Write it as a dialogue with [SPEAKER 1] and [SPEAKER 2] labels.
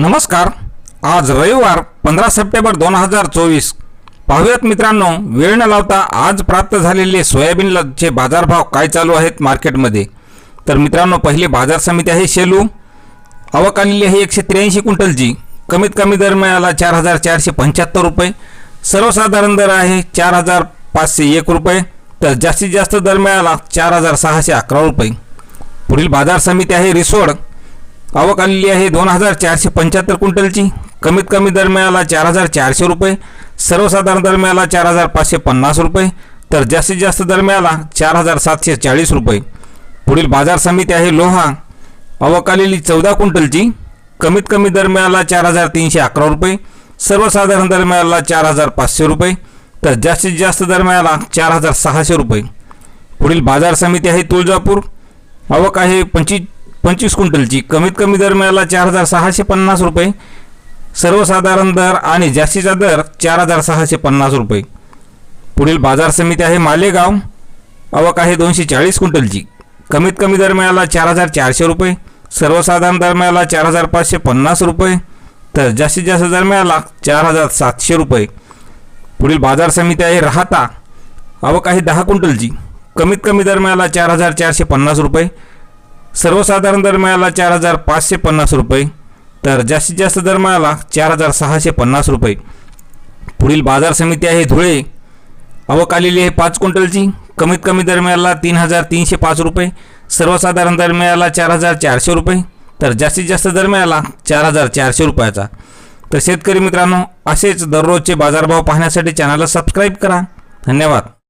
[SPEAKER 1] नमस्कार. आज रविवार पंधरा सप्टेंबर दोन हजार चोवीस. पाहूयात मित्रांनो वेळ न लावता आज प्राप्त झालेले सोयाबीनचे बाजारभाव काय चालू आहेत मार्केटमध्ये? तर मित्रांनो पहिली बाजार समिती आहे शेलू. आवक आलेली आहे एकशे त्र्याऐंशी क्विंटलची कमीत कमी दर मिळाला चार हजार चारशे पंच्याहत्तर रुपये. सर्वसाधारण दर आहे चार हजार पाचशे एक रुपये. तर जास्तीत जास्त दर मिळाला चार हजार सहाशे अकरा रुपये. पुढील बाजार समिती आहे रिसोड. आवक आलेली आहे दोन हजार चारशे पंच्याहत्तर क्विंटलची. कमीत कमी दर मिळाला चार हजार चारशे रुपये. सर्वसाधारण दर मिळाला चार हजार पाचशे पन्नास रुपये. तर जास्तीत जास्त दर मिळाला चार हजार सातशे चाळीस रुपये. पुढील बाजार समिती आहे लोहा. आवक आलेली चौदा क्विंटलची. कमीत कमी दर मिळाला चार हजार तीनशे अकरा रुपये. सर्वसाधारण दर मिळाला चार हजार पाचशे रुपये. तर जास्तीत जास्त दर मिळाला चार हजार सहाशे रुपये. पुढील बाजार समिती आहे तुळजापूर. आवक आहे पंचवीस पंचवीस क्विंटलची कमीत कमी दर मिळाला चार हजार सहाशे पन्नास रुपये. सर्वसाधारण दर आणि जास्तीचा दर चार हजार सहाशे पन्नास रुपये. पुढील बाजार समिती आहे मालेगाव. आवक आहे दोनशे चाळीस क्विंटलची कमीत कमी दर मिळाला चार हजार चारशे रुपये. सर्वसाधारण दर मिळाला चार हजार पाचशे पन्नास रुपये. तर जास्तीत जास्त दर मिळाला चार हजार सातशे रुपये. पुढील बाजार समिती आहे राहता. आवक आहे दहा क्विंटलची कमीत कमी दर मिळाला चार हजार चारशे पन्नास रुपये. सर्वसाधारण दर मिळाला चार हजार पाचशे पन्नास रुपये. तर जास्तीत जास्त दर मिळाला चार हजार सहाशे पन्नास रुपये. पुढील बाजार समिती आहे धुळे. आवक आलेली आहे पाच क्विंटलची. कमीत कमी दर मिळाला तीन हजार तीनशे पाच रुपये. सर्वसाधारण दर मिळाला चार हजार चारशे रुपये. तर जास्तीत जास्त दर मिळाला चार हजार चारशे रुपयाचा. तर शेतकरी मित्रांनो असेच दररोजचे बाजारभाव पाहण्यासाठी चॅनलला सबस्क्राईब करा. धन्यवाद.